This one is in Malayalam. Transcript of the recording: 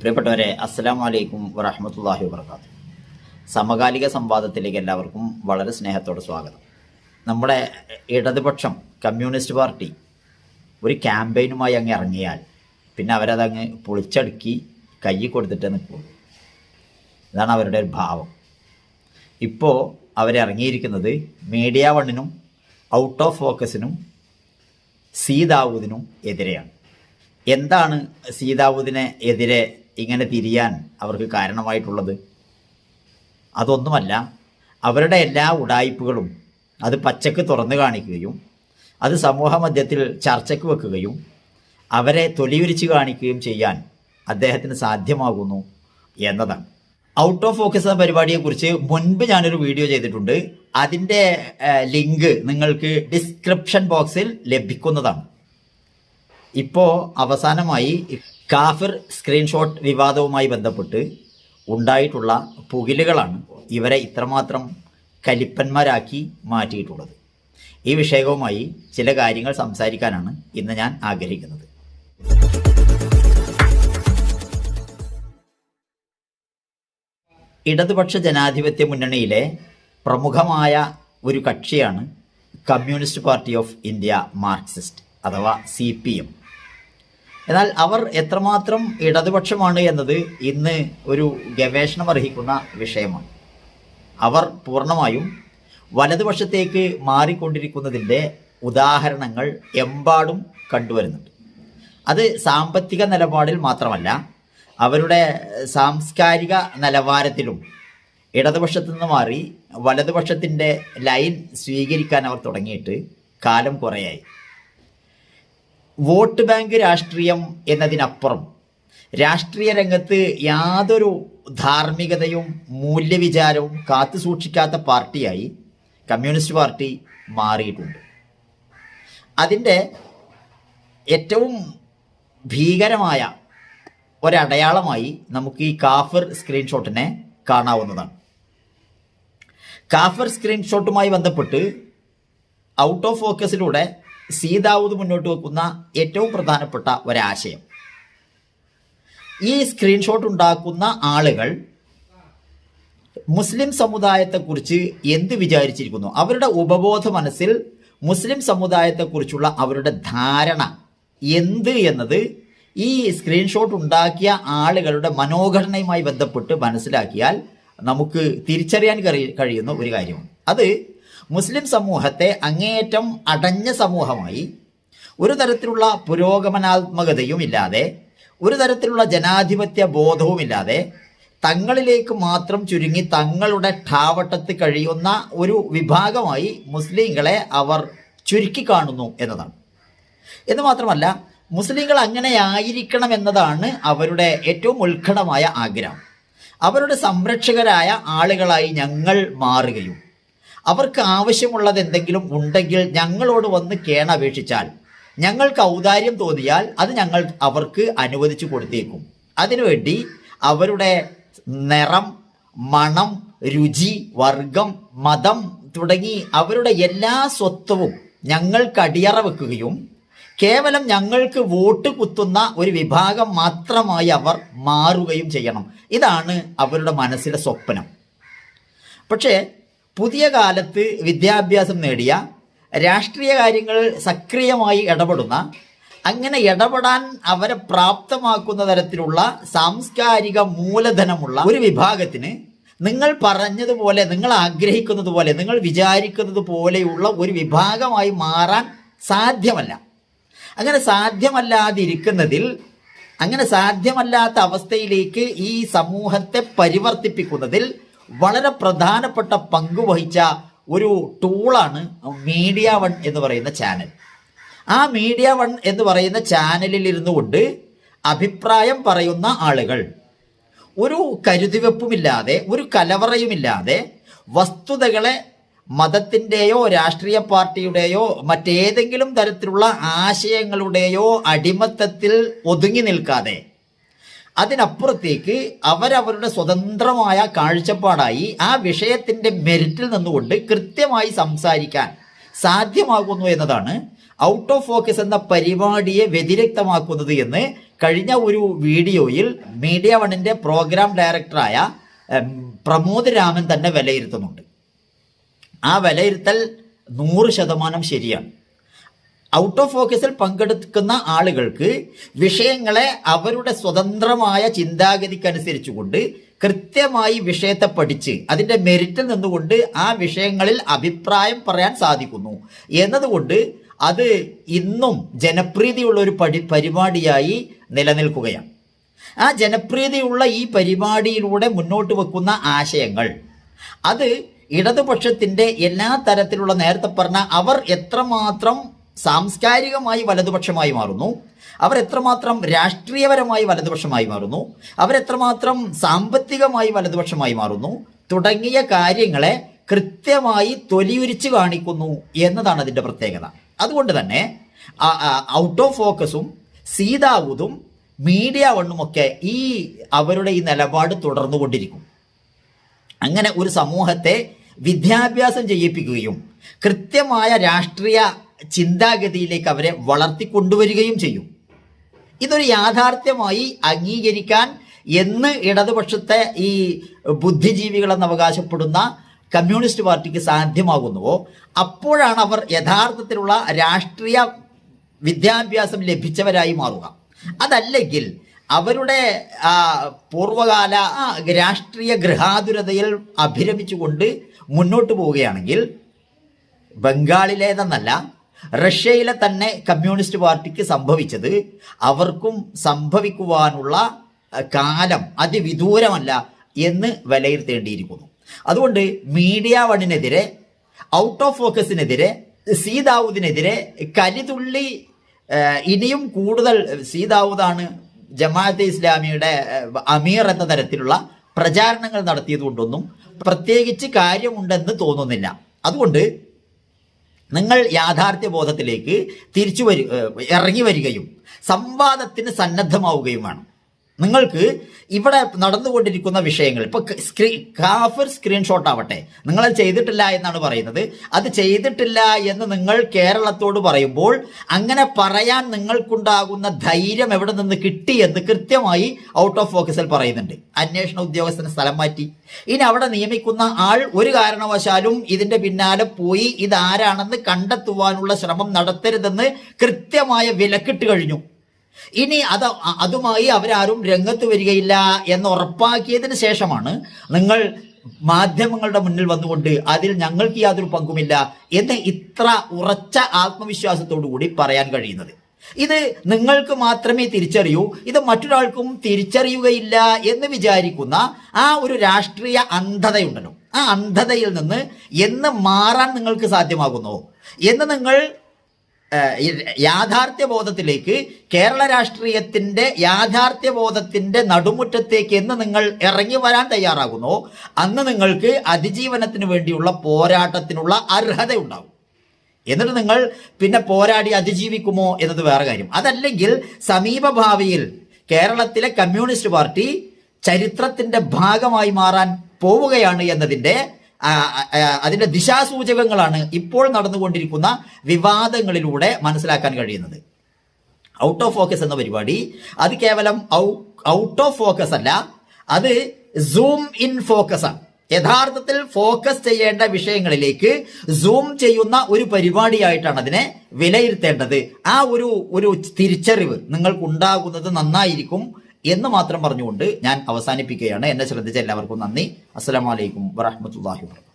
പ്രിയപ്പെട്ടവരെ അസ്സാം വലൈക്കും വറഹമത്തല്ലാഹി വാബർക്കാത്തു സമകാലിക സംവാദത്തിലേക്ക് എല്ലാവർക്കും വളരെ സ്നേഹത്തോടെ സ്വാഗതം. നമ്മുടെ ഇടതുപക്ഷം കമ്മ്യൂണിസ്റ്റ് പാർട്ടി ഒരു ക്യാമ്പയിനുമായി അങ്ങ് ഇറങ്ങിയാൽ പിന്നെ അവരതങ്ങ് പൊളിച്ചടുക്കി കൈ കൊടുത്തിട്ട് നിൽക്കുള്ളൂ ഇതാണ് അവരുടെ ഒരു ഭാവം. ഇപ്പോൾ അവരിറങ്ങിയിരിക്കുന്നത് മീഡിയ വണ്ണിനും ഔട്ട് ഓഫ് ഫോക്കസിനും സീതാവൂദിനും എതിരെയാണ്. എന്താണ് സീതാവൂദിനെ എതിരെ ഇങ്ങനെ തിരിയാൻ അവർക്ക് കാരണമായിട്ടുള്ളത്. അതൊന്നുമല്ല അവരുടെ എല്ലാ ഉടായ്പകളും അത് പച്ചക്ക് തുറന്നു കാണിക്കുകയും അത് സമൂഹ മധ്യത്തിൽ ചർച്ചയ്ക്ക് വെക്കുകയും അവരെ തൊലിയുരിച്ച് കാണിക്കുകയും ചെയ്യാൻ അദ്ദേഹത്തിന് സാധ്യമാകുന്നു എന്നതാണ്. ഔട്ട് ഓഫ് ഫോക്കസ് എന്ന പരിപാടിയെക്കുറിച്ച് മുൻപ് ഞാനൊരു വീഡിയോ ചെയ്തിട്ടുണ്ട്. അതിന്റെ ലിങ്ക് നിങ്ങൾക്ക് ഡിസ്ക്രിപ്ഷൻ ബോക്സിൽ ലഭിക്കുന്നതാണ്. ഇപ്പോൾ അവസാനമായി കാഫിർ സ്ക്രീൻഷോട്ട് വിവാദവുമായി ബന്ധപ്പെട്ട് ഉണ്ടായിട്ടുള്ള പുകിലുകളാണ് ഇവരെ ഇത്രമാത്രം കലിപ്പന്മാരാക്കി മാറ്റിയിട്ടുള്ളത്. ഈ വിഷയവുമായി ചില കാര്യങ്ങൾ സംസാരിക്കാനാണ് ഇന്ന് ഞാൻ ആഗ്രഹിക്കുന്നത്. ഇടതുപക്ഷ ജനാധിപത്യ മുന്നണിയിലെ പ്രമുഖമായ ഒരു കക്ഷിയാണ് communist party of India marxist അഥവാ സി പി എം. എന്നാൽ അവർ എത്രമാത്രം ഇടതുപക്ഷമാണ് എന്നത് ഇന്ന് ഒരു ഗവേഷണം അർഹിക്കുന്ന വിഷയമാണ്. അവർ പൂർണമായും വലതുപക്ഷത്തേക്ക് മാറിക്കൊണ്ടിരിക്കുന്നതിന്റെ ഉദാഹരണങ്ങൾ എമ്പാടും കണ്ടുവരുന്നുണ്ട്. അത് സാമ്പത്തിക നിലപാടിൽ മാത്രമല്ല അവരുടെ സാംസ്കാരിക നിലവാരത്തിലും ഇടതുപക്ഷത്തു നിന്ന് മാറി വലതുപക്ഷത്തിന്റെ ലൈൻ സ്വീകരിക്കാൻ അവർ തുടങ്ങിയിട്ട് കാലം കുറയായി. വോട്ട് ബാങ്ക് രാഷ്ട്രീയം എന്നതിനപ്പുറം രാഷ്ട്രീയ രംഗത്ത് യാതൊരു ധാർമ്മികതയും മൂല്യവിചാരവും കാത്തു സൂക്ഷിക്കാത്ത പാർട്ടിയായി കമ്മ്യൂണിസ്റ്റ് പാർട്ടി മാറിയിട്ടുണ്ട്. അതിന്റെ ഏറ്റവും ഭീകരമായ ഒരടയാളമായി നമുക്ക് ഈ കാഫർ സ്ക്രീൻഷോട്ടിനെ കാണാവുന്നതാണ്. കാഫർ സ്ക്രീൻഷോട്ടുമായി ബന്ധപ്പെട്ട് ഔട്ട് ഓഫ് ഫോക്കസിലൂടെ സീതാവൂത് മുന്നോട്ട് വെക്കുന്ന ഏറ്റവും പ്രധാനപ്പെട്ട ഒരാശയം. ഈ സ്ക്രീൻഷോട്ട് ഉണ്ടാക്കുന്ന ആളുകൾ മുസ്ലിം സമുദായത്തെക്കുറിച്ച് എന്ത് വിചാരിച്ചിരിക്കുന്നു? അവരുടെ ഉപബോധ മനസ്സിൽ മുസ്ലിം സമുദായത്തെക്കുറിച്ചുള്ള അവരുടെ ധാരണ എന്ത് എന്നത് ഈ സ്ക്രീൻഷോട്ട് ഉണ്ടാക്കിയ ആളുകളുടെ മനോഘടനയുമായി ബന്ധപ്പെട്ട് മനസ്സിലാക്കിയാൽ നമുക്ക് തിരിച്ചറിയാൻ കഴിയുന്ന ഒരു കാര്യമാണ്. അത് മുസ്ലിം സമൂഹത്തെ അങ്ങേയറ്റം അടഞ്ഞ സമൂഹമായി. ഒരു തരത്തിലുള്ള പുരോഗമനാത്മകതയും ഇല്ലാതെ ഒരു തരത്തിലുള്ള ജനാധിപത്യ ബോധവുമില്ലാതെ തങ്ങളിലേക്ക് മാത്രം ചുരുങ്ങി തങ്ങളുടെ ഠാവട്ടത്ത് കഴിയുന്ന ഒരു വിഭാഗമായി മുസ്ലിങ്ങളെ അവർ ചുരുക്കി കാണുന്നു എന്നതാണ്. എന്ന് മാത്രമല്ല മുസ്ലിങ്ങൾ അങ്ങനെയായിരിക്കണം എന്നതാണ് അവരുടെ ഏറ്റവും ഉത്കടമായ ആഗ്രഹം. അവരുടെ സംരക്ഷകരായ ആളുകളായി ഞങ്ങൾ മാറുകയും അവർക്ക് ആവശ്യമുള്ളത് എന്തെങ്കിലും ഉണ്ടെങ്കിൽ ഞങ്ങളോട് വന്ന് കേണപേക്ഷിച്ചാൽ ഞങ്ങൾക്ക് ഔദാര്യം തോന്നിയാൽ അത് ഞങ്ങൾ അവർക്ക് അനുവദിച്ചു കൊടുത്തേക്കും. അതിനുവേണ്ടി അവരുടെ നിറം മണം രുചി വർഗം മതം തുടങ്ങി അവരുടെ എല്ലാ സ്വത്വവും ഞങ്ങൾക്ക് അടിയറ വെക്കുകയും കേവലം ഞങ്ങൾക്ക് വോട്ട് കുത്തുന്ന ഒരു വിഭാഗം മാത്രമായി അവർ മാറുകയും ചെയ്യണം. ഇതാണ് അവരുടെ മനസ്സിലെ സ്വപ്നം. പക്ഷേ പുതിയ കാലത്ത് വിദ്യാഭ്യാസം നേടിയ രാഷ്ട്രീയ കാര്യങ്ങൾ സക്രിയമായി ഇടപെടുന്ന അങ്ങനെ ഇടപെടാൻ അവരെ പ്രാപ്തമാക്കുന്ന തരത്തിലുള്ള സാംസ്കാരിക മൂലധനമുള്ള ഒരു വിഭാഗത്തിന് നിങ്ങൾ പറഞ്ഞതുപോലെ നിങ്ങൾ ആഗ്രഹിക്കുന്നത് പോലെ നിങ്ങൾ വിചാരിക്കുന്നത് പോലെയുള്ള ഒരു വിഭാഗമായി മാറാൻ സാധ്യമല്ല. അങ്ങനെ സാധ്യമല്ലാതിരിക്കുന്നതിൽ അങ്ങനെ സാധ്യമല്ലാത്ത അവസ്ഥയിലേക്ക് ഈ സമൂഹത്തെ പരിവർത്തിപ്പിക്കുന്നതിൽ വളരെ പ്രധാനപ്പെട്ട പങ്ക് വഹിച്ച ഒരു ടൂളാണ് മീഡിയ വൺ എന്ന് പറയുന്ന ചാനൽ ആ മീഡിയ വൺ എന്ന് പറയുന്ന ചാനലിൽ ഇരുന്നു കൊണ്ട് അഭിപ്രായം പറയുന്ന ആളുകൾ ഒരു കരുതിവെപ്പുമില്ലാതെ ഒരു കലവറയുമില്ലാതെ വസ്തുതകളെ മതത്തിന്റെയോ രാഷ്ട്രീയ പാർട്ടിയുടെയോ മറ്റേതെങ്കിലും തരത്തിലുള്ള ആശയങ്ങളുടെയോ അടിമത്തത്തിൽ ഒതുങ്ങി നിൽക്കാതെ അതിനപ്പുറത്തേക്ക് അവരവരുടെ സ്വതന്ത്രമായ കാഴ്ചപ്പാടായി ആ വിഷയത്തിന്റെ മെരിറ്റിൽ നിന്നുകൊണ്ട് കൃത്യമായി സംസാരിക്കാൻ സാധ്യമാകുന്നു എന്നതാണ് ഔട്ട് ഓഫ് ഫോക്കസ് എന്ന പരിപാടിയെ വ്യതിരക്തമാക്കുന്നത് എന്ന് കഴിഞ്ഞ ഒരു വീഡിയോയിൽ മീഡിയ വണിന്റെ പ്രോഗ്രാം ഡയറക്ടറായ പ്രമോദ് രാമൻ തന്നെ വിലയിരുത്തുന്നുണ്ട്. ആ വിലയിരുത്തൽ നൂറ് ശതമാനം ശരിയാണ്. ഔട്ട് ഓഫ് ഫോക്കസിൽ പങ്കെടുക്കുന്ന ആളുകൾക്ക് വിഷയങ്ങളെ അവരുടെ സ്വതന്ത്രമായ ചിന്താഗതിക്കനുസരിച്ചുകൊണ്ട് കൃത്യമായി വിഷയത്തെ പഠിച്ച് അതിന്റെ മെറിറ്റിൽ നിന്നുകൊണ്ട് ആ വിഷയങ്ങളിൽ അഭിപ്രായം പറയാൻ സാധിക്കുന്നു. എന്നതുകൊണ്ട് അത് ഇന്നും ജനപ്രീതിയുള്ള ഒരു പടി പരിപാടിയായി നിലനിൽക്കുകയാണ്. ആ ജനപ്രീതിയുള്ള ഈ പരിപാടിയിലൂടെ മുന്നോട്ട് വെക്കുന്ന ആശയങ്ങൾ അത് ഇടതുപക്ഷത്തിന്റെ എല്ലാ തരത്തിലുള്ള നേരത്തെ പറഞ്ഞ അവർ എത്രമാത്രം സാംസ്കാരികമായി വലതുപക്ഷമായി മാറുന്നു. അവരെത്രമാത്രം രാഷ്ട്രീയപരമായി വലതുപക്ഷമായി മാറുന്നു. അവരെത്രമാത്രം സാമ്പത്തികമായി വലതുപക്ഷമായി മാറുന്നു. തുടങ്ങിയ കാര്യങ്ങളെ കൃത്യമായി തൊലിയുരിച്ച് കാണിക്കുന്നു എന്നതാണ് അതിന്റെ പ്രത്യേകത. അതുകൊണ്ട് തന്നെ ഔട്ട് ഓഫ് ഫോക്കസും സീതാവുതും മീഡിയ വണ്ണുമൊക്കെ ഈ അവരുടെ ഈ നിലപാട് തുടർന്നുകൊണ്ടിരിക്കും. അങ്ങനെ ഒരു സമൂഹത്തെ വിദ്യാഭ്യാസം ചെയ്യിപ്പിക്കുകയും കൃത്യമായ രാഷ്ട്രീയ ചിന്താഗതിയിലേക്ക് അവരെ വളർത്തിക്കൊണ്ടുവരികയും ചെയ്യും. ഇതൊരു യാഥാർത്ഥ്യമായി അംഗീകരിക്കാൻ എന്ന് ഇടതുപക്ഷത്തെ ഈ ബുദ്ധിജീവികളെന്ന് അവകാശപ്പെടുന്ന കമ്മ്യൂണിസ്റ്റ് പാർട്ടിക്ക് സാധ്യമാകുന്നുവോ? അപ്പോഴാണ് അവർ യഥാർത്ഥത്തിലുള്ള രാഷ്ട്രീയ വിദ്യാഭ്യാസം ലഭിച്ചവരായി മാറുക. അതല്ലെങ്കിൽ അവരുടെ പൂർവകാല രാഷ്ട്രീയ ഗൃഹാതുരതയിൽ അഭിരമിച്ചുകൊണ്ട് മുന്നോട്ട് പോവുകയാണെങ്കിൽ ബംഗാളിലേതെന്നല്ല റഷ്യയിലെ തന്നെ കമ്മ്യൂണിസ്റ്റ് പാർട്ടിക്ക് സംഭവിച്ചത് അവർക്കും സംഭവിക്കുവാനുള്ള കാലം അതിവിദൂരമല്ല എന്ന് വിലയിരുത്തേണ്ടിയിരിക്കുന്നു. അതുകൊണ്ട് മീഡിയ വണ്ണിനെതിരെ ഔട്ട് ഓഫ് ഫോക്കസിനെതിരെ സീതാവൂദിനെതിരെ കലിതുള്ളി ഇനിയും കൂടുതൽ സീതാവൂദാണ് ജമാഅത്തെ ഇസ്ലാമിയുടെ അമീർ എന്ന തരത്തിലുള്ള പ്രചാരണങ്ങൾ നടത്തിയതുകൊണ്ടൊന്നും പ്രത്യേകിച്ച് കാര്യമുണ്ടെന്ന് തോന്നുന്നില്ല. അതുകൊണ്ട് നിങ്ങൾ യാഥാർത്ഥ്യ ബോധത്തിലേക്ക് തിരിച്ചു വരു ഇറങ്ങി വരികയും സംവാദത്തിന് സന്നദ്ധമാവുകയും വേണം. നിങ്ങൾക്ക് ഇവിടെ നടന്നുകൊണ്ടിരിക്കുന്ന വിഷയങ്ങൾ ഇപ്പൊ സ്ക്രീ കാഫർ സ്ക്രീൻഷോട്ട് ആവട്ടെ. നിങ്ങൾ ചെയ്തിട്ടില്ല എന്നാണ് പറയുന്നത്. അത് ചെയ്തിട്ടില്ല എന്ന് നിങ്ങൾ കേരളത്തോട് പറയുമ്പോൾ അങ്ങനെ പറയാൻ നിങ്ങൾക്കുണ്ടാകുന്ന ധൈര്യം എവിടെ നിന്ന് കിട്ടി എന്ന് കൃത്യമായി ഔട്ട് ഓഫ് ഫോക്കസിൽ പറയുന്നുണ്ട്. അന്വേഷണ ഉദ്യോഗസ്ഥന് സ്ഥലം മാറ്റി. ഇനി അവിടെ നിയമിക്കുന്ന ആൾ ഒരു കാരണവശാലും ഇതിന്റെ പിന്നാലെ പോയി ഇതാരാണെന്ന് കണ്ടെത്തുവാനുള്ള ശ്രമം നടത്തരുതെന്ന് കൃത്യമായ വിലക്കിട്ട് കഴിഞ്ഞു. ഇനി അത് അതുമായി അവരാരും രംഗത്ത് വരികയില്ല എന്ന് ഉറപ്പാക്കിയതിന് ശേഷമാണ് നിങ്ങൾ മാധ്യമങ്ങളുടെ മുന്നിൽ വന്നുകൊണ്ട് അതിൽ ഞങ്ങൾക്ക് യാതൊരു പങ്കുമില്ല എന്ന് ഇത്ര ഉറച്ച ആത്മവിശ്വാസത്തോടു കൂടി പറയാൻ കഴിയുന്നത്. ഇത് നിങ്ങൾക്ക് മാത്രമേ തിരിച്ചറിയൂ ഇത് മറ്റൊരാൾക്കും തിരിച്ചറിയുകയില്ല എന്ന് വിചാരിക്കുന്ന ആ ഒരു രാഷ്ട്രീയ അന്ധതയുണ്ടല്ലോ. ആ അന്ധതയിൽ നിന്ന് എന്ന് മാറാൻ നിങ്ങൾക്ക് സാധ്യമാകുന്നോ? എന്ന് നിങ്ങൾ ഏഹ് യാഥാർത്ഥ്യ ബോധത്തിലേക്ക് കേരള രാഷ്ട്രീയത്തിന്റെ യാഥാർത്ഥ്യ ബോധത്തിന്റെ നടുമുറ്റത്തേക്ക് എന്ന് നിങ്ങൾ ഇറങ്ങി വരാൻ തയ്യാറാകുന്നു. അന്ന് നിങ്ങൾക്ക് അതിജീവനത്തിന് വേണ്ടിയുള്ള പോരാട്ടത്തിനുള്ള അർഹത ഉണ്ടാവും എന്നിട്ട് നിങ്ങൾ പിന്നെ പോരാടി അതിജീവിക്കുമോ എന്നത് വേറെ കാര്യം. അതല്ലെങ്കിൽ സമീപഭാവിയിൽ കേരളത്തിലെ കമ്മ്യൂണിസ്റ്റ് പാർട്ടി ചരിത്രത്തിന്റെ ഭാഗമായി മാറാൻ പോവുകയാണ് ആ, അതിന്റെ ദിശാസൂചകങ്ങളാണ് ഇപ്പോൾ നടന്നുകൊണ്ടിരിക്കുന്ന വിവാദങ്ങളിലൂടെ മനസ്സിലാക്കാൻ കഴിയുന്നത്. ഔട്ട് ഓഫ് ഫോക്കസ് എന്ന പരിപാടി. അത് കേവലം ഔട്ട് ഓഫ് ഫോക്കസ് അല്ല. അത് സൂം ഇൻ ഫോക്കസ് ആണ്. യഥാർത്ഥത്തിൽ ഫോക്കസ് ചെയ്യേണ്ട വിഷയങ്ങളിലേക്ക് സൂം ചെയ്യുന്ന ഒരു പരിപാടിയായിട്ടാണ് അതിനെ വിലയിരുത്തേണ്ടത്. ആ ഒരു ഒരു തിരിച്ചറിവ്. നിങ്ങൾക്ക് ഉണ്ടാകുന്നത് നന്നായിരിക്കും. എന്ന് മാത്രം പറഞ്ഞുകൊണ്ട് ഞാൻ അവസാനിപ്പിക്കുകയാണ്. എന്നെ ശ്രദ്ധിച്ച എല്ലാവർക്കും നന്ദി. അസ്സലാമലൈക്കും വറഹമത്തല്ലാഹി വാ